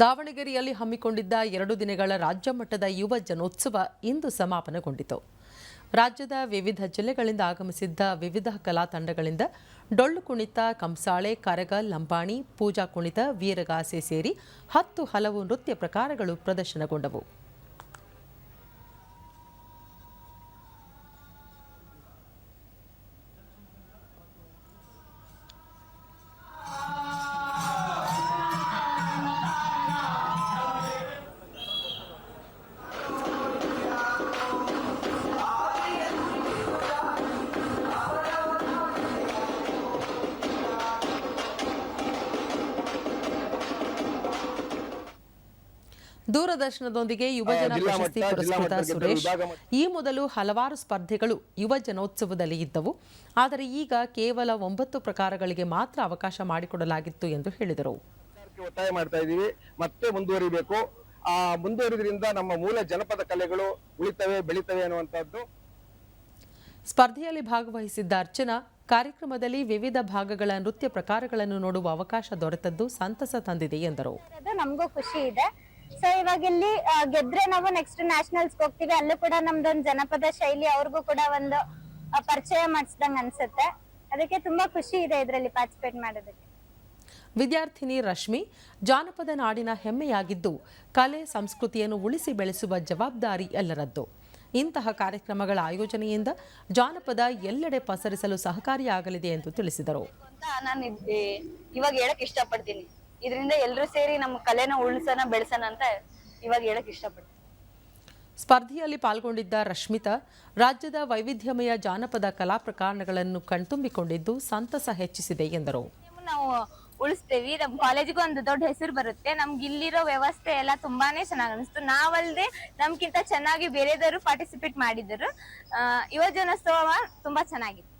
ದಾವಣಗೆರೆಯಲ್ಲಿ ಹಮ್ಮಿಕೊಂಡಿದ್ದ ಎರಡು ದಿನಗಳ ರಾಜ್ಯ ಮಟ್ಟದ ಯುವ ಜನೋತ್ಸವ ಇಂದು ಸಮಾಪನಗೊಂಡಿತು. ರಾಜ್ಯದ ವಿವಿಧ ಜಿಲ್ಲೆಗಳಿಂದ ಆಗಮಿಸಿದ್ದ ವಿವಿಧ ಕಲಾ ತಂಡಗಳಿಂದ ಡೊಳ್ಳು ಕುಣಿತ, ಕಂಸಾಳೆ, ಕರಗ, ಲಂಬಾಣಿ, ಪೂಜಾ ಕುಣಿತ, ವೀರಗಾಸೆ ಸೇರಿ ಹತ್ತು ಹಲವು ನೃತ್ಯ ಪ್ರಕಾರಗಳು ಪ್ರದರ್ಶನಗೊಂಡವು. ದೂರದರ್ಶನದೊಂದಿಗೆ ಯುವಜನ ಪ್ರಶಸ್ತಿ ಪುರಸ್ಕೃತ ಸುರೇಶ್. ಈ ಮೊದಲು ಹಲವಾರು ಸ್ಪರ್ಧೆಗಳು ಯುವಜನೋತ್ಸವದಲ್ಲಿ ಇದ್ದವು. ಆದರೆ ಈಗ ಕೇವಲ ಒಂಬತ್ತು ಪ್ರಕಾರಗಳಿಗೆ ಮಾತ್ರ ಅವಕಾಶ ಮಾಡಿಕೊಡಲಾಗಿತ್ತು ಎಂದು ಹೇಳಿದರು. ಒತ್ತಾಯ ಮಾಡ್ತಾ ಇದ್ದೀವಿ. ಮತ್ತೆ ಮುಂದುವರಿಬೇಕು. ಆ ಮುಂದುವರಿದ್ರಿಂದ ನಮ್ಮ ಮೂಲ ಜನಪದ ಕಲೆಗಳು ಉಳಿತವೆ ಬೆಳಿತವೆ ಅನ್ನುವಂಥದ್ದು. ಸ್ಪರ್ಧೆಯಲ್ಲಿ ಭಾಗವಹಿಸಿದ್ದ ಅರ್ಚನಾ ಕಾರ್ಯಕ್ರಮದಲ್ಲಿ ವಿವಿಧ ಭಾಗಗಳ ನೃತ್ಯ ಪ್ರಕಾರಗಳನ್ನು ನೋಡುವ ಅವಕಾಶ ದೊರೆತದ್ದು ಸಂತಸ ತಂದಿದೆ ಎಂದರು. ನಮಗೂ ಖುಷಿ ಇದೆ. ಸೊ ಇವಾಗ ಇಲ್ಲಿ ಗೆದ್ರೆ ನಾವು ನೆಕ್ಸ್ಟ್ ನ್ಯಾಷನಲ್ಸ್ ಹೋಗ್ತೀವಿ. ಅಲ್ಲೂ ಕೂಡ ನಮ್ದೊಂದು ಜನಪದ ಶೈಲಿ ಅವ್ರಿಗೂ ಕೂಡ ಒಂದು ಪರಿಚಯ ಮಾಡಿಸ್ದಂಗ ಅನ್ಸುತ್ತೆ. ಅದಕ್ಕೆ ತುಂಬಾ ಖುಷಿ ಇದೆ ಇದರಲ್ಲಿ ಪಾರ್ಟಿಸಿಪೇಟ್ ಮಾಡೋದಕ್ಕೆ. ವಿದ್ಯಾರ್ಥಿನಿ ರಶ್ಮಿ ಜಾನಪದ ನಾಡಿನ ಹೆಮ್ಮೆಯಾಗಿದ್ದು ಕಲೆ ಸಂಸ್ಕೃತಿಯನ್ನು ಉಳಿಸಿ ಬೆಳೆಸುವ ಜವಾಬ್ದಾರಿ ಎಲ್ಲರದ್ದು. ಇಂತಹ ಕಾರ್ಯಕ್ರಮಗಳ ಆಯೋಜನೆಯಿಂದ ಜಾನಪದ ಎಲ್ಲೆಡೆ ಪಸರಿಸಲು ಸಹಕಾರಿಯಾಗಲಿದೆ ಎಂದು ತಿಳಿಸಿದರು. ಅಂತ ನಾನು ಇವಾಗ ಹೇಳಕ್ ಇಷ್ಟಪಡ್ತೀನಿ. ಇದರಿಂದ ಎಲ್ಲರೂ ಸೇರಿ ನಮ್ಮ ಕಲೆನ ಉಳಿಸೋಣ ಬೆಳೆಸೋಣ ಅಂತ ಇವಾಗ ಹೇಳಕ್ ಇಷ್ಟಪಡ್ತೀನಿ. ಸ್ಪರ್ಧೆಯಲ್ಲಿ ಪಾಲ್ಗೊಂಡಿದ್ದ ರಶ್ಮಿತಾ ರಾಜ್ಯದ ವೈವಿಧ್ಯಮಯ ಜಾನಪದ ಕಲಾ ಪ್ರಕಾರಗಳನ್ನು ಕಣ್ತುಂಬಿಕೊಂಡಿದ್ದು ಸಂತಸ ಹೆಚ್ಚಿಸಿದೆ ಎಂದರು. ನಾವು ಉಳಿಸ್ತೇವೆ. ನಮ್ಮ ಕಾಲೇಜಿಗೂ ಒಂದು ದೊಡ್ಡ ಹೆಸರು ಬರುತ್ತೆ. ನಮ್ಗೆ ಇಲ್ಲಿರೋ ವ್ಯವಸ್ಥೆ ಎಲ್ಲ ತುಂಬಾನೇ ಚೆನ್ನಾಗಿ ಅನಿಸ್ತು. ನಾವಲ್ಲದೆ ನಮ್ಗಿಂತ ಚೆನ್ನಾಗಿ ಬೇರೆದವರು ಪಾರ್ಟಿಸಿಪೇಟ್ ಮಾಡಿದರು ಯುವಜನೋತ್ಸವ ಯುವ ಜನೋತ್ಸವ ತುಂಬಾ ಚೆನ್ನಾಗಿತ್ತು.